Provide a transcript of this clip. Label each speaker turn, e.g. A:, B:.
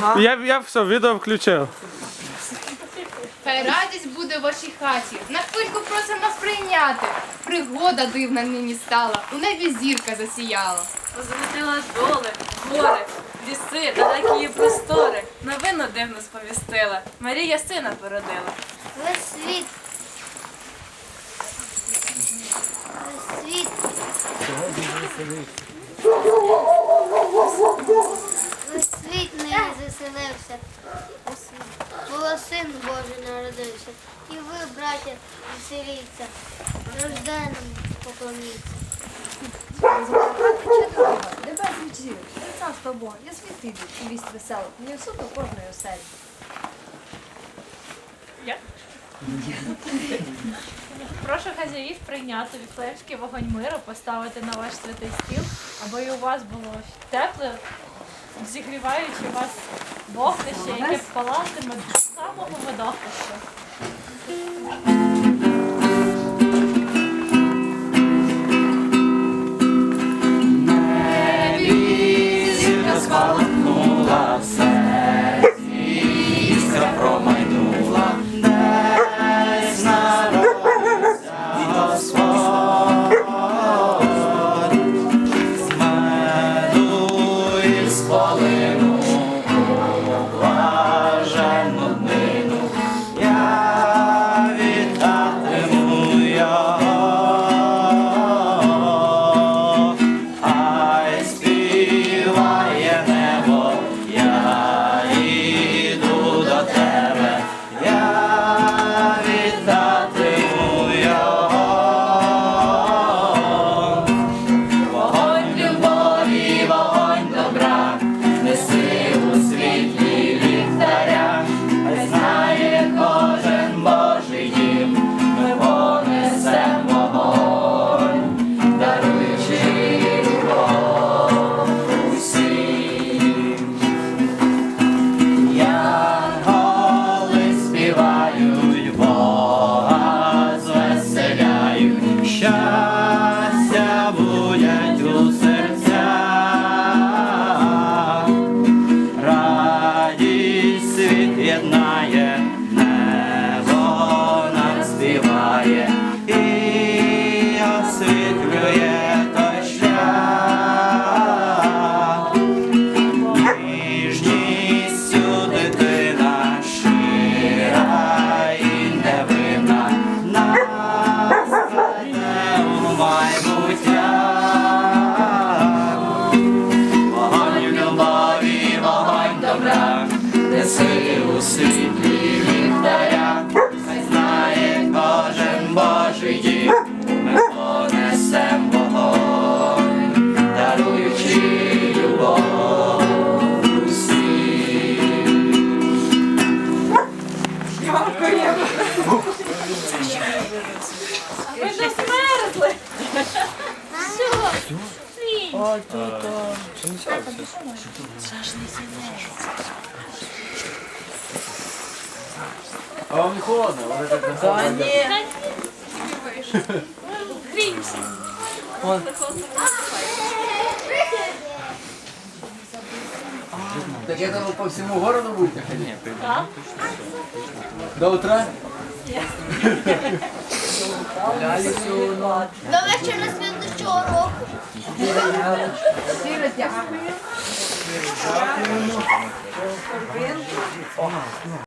A: Я, я все, відео включив.
B: Хай радість буде в вашій хаті. На хвильку просимо нас прийняти. Пригода дивна нині стала. У небі зірка засіяла.
C: Позолотила доли, гори, ліси, далекі її простори. Новину дивно сповістила. Марія сина породила.
D: Весь світ. Весь світ. Нині заселився. Було син Божий народився. І ви, браття, веселіться. Рожденим поклоніться.
E: Небесні зірки, царство Бога, я світи йду, і вість веселу, мені суто кожної оселі. Я?
F: Прошу хазяїв прийняти віфлеємський вогонь миру, поставити на ваш святий стіл, аби і у вас було тепле, зігріваючи вас вогнище, яке палатиме до самого водохреща.
G: Єднає,
F: Що? Ні.
H: А вам не холодно? Так на
C: Та ні.
F: Гріємося.
H: Так я думал, по всему городу будете ходить?
F: Так?
H: До утра?
D: До вечора слідчого року.
E: Щиро дякую.